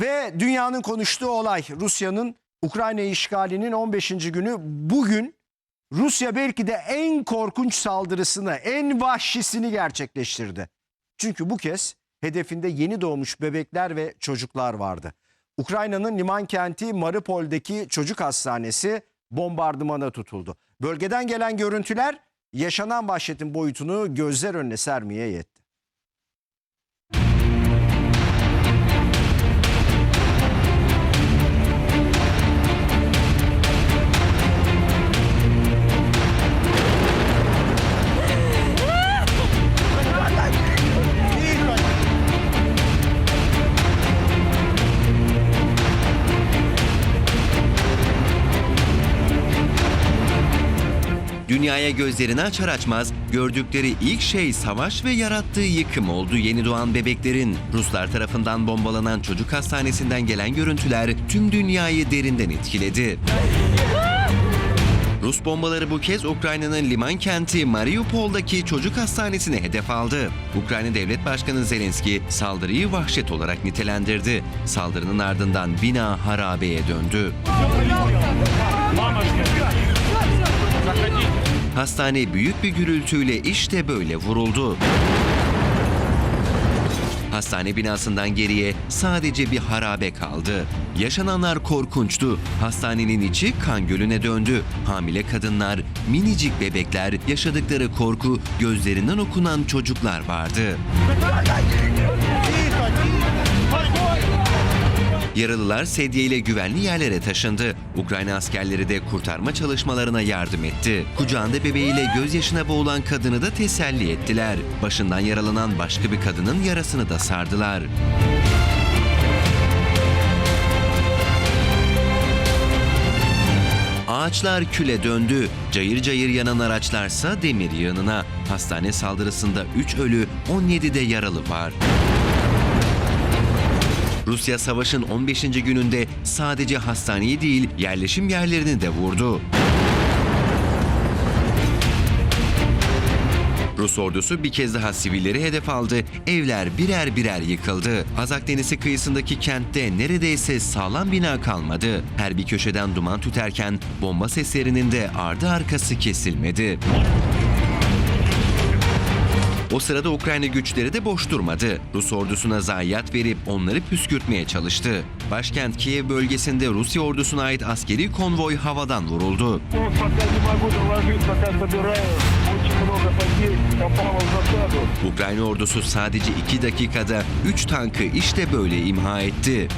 Ve dünyanın konuştuğu olay Rusya'nın Ukrayna işgalinin 15. günü bugün Rusya belki de en korkunç saldırısını, en vahşisini gerçekleştirdi. Çünkü bu kez hedefinde yeni doğmuş bebekler ve çocuklar vardı. Ukrayna'nın liman kenti Mariupol'deki çocuk hastanesi bombardımana tutuldu. Bölgeden gelen görüntüler yaşanan vahşetin boyutunu gözler önüne sermeye yetti. Dünyaya gözlerini açar açmaz gördükleri ilk şey savaş ve yarattığı yıkım oldu yeni doğan bebeklerin. Ruslar tarafından bombalanan çocuk hastanesinden gelen görüntüler tüm dünyayı derinden etkiledi. Rus bombaları bu kez Ukrayna'nın liman kenti Mariupol'daki çocuk hastanesine hedef aldı. Ukrayna Devlet Başkanı Zelenski saldırıyı vahşet olarak nitelendirdi. Saldırının ardından bina harabeye döndü. Hastane büyük bir gürültüyle işte böyle vuruldu. Hastane binasından geriye sadece bir harabe kaldı. Yaşananlar korkunçtu. Hastanenin içi kan gölüne döndü. Hamile kadınlar, minicik bebekler, yaşadıkları korku, gözlerinden okunan çocuklar vardı. Yaralılar sedyeyle güvenli yerlere taşındı. Ukrayna askerleri de kurtarma çalışmalarına yardım etti. Kucağında bebeğiyle gözyaşına boğulan kadını da teselli ettiler. Başından yaralanan başka bir kadının yarasını da sardılar. Ağaçlar küle döndü. Cayır cayır yanan araçlarsa demir yığınına. Hastane saldırısında 3 ölü, 17 de yaralı var. Rusya savaşın 15. gününde sadece hastaneyi değil yerleşim yerlerini de vurdu. Rus ordusu bir kez daha sivilleri hedef aldı. Evler birer birer yıkıldı. Azak Denizi kıyısındaki kentte neredeyse sağlam bina kalmadı. Her bir köşeden duman tüterken bomba seslerinin de ardı arkası kesilmedi. O sırada Ukrayna güçleri de boş durmadı. Rus ordusuna zayiat verip onları püskürtmeye çalıştı. Başkent Kiev bölgesinde Rusya ordusuna ait askeri konvoy havadan vuruldu. Ukrayna ordusu sadece 2 dakikada 3 tankı işte böyle imha etti.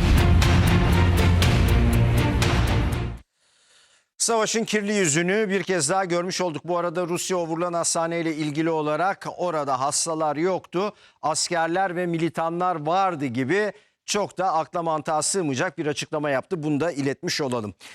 Savaşın kirli yüzünü bir kez daha görmüş olduk. Bu arada Rusya o vurulan hastaneyle ilgili olarak orada hastalar yoktu. Askerler ve militanlar vardı gibi çok da akla mantığa sığmayacak bir açıklama yaptı. Bunu da iletmiş olalım.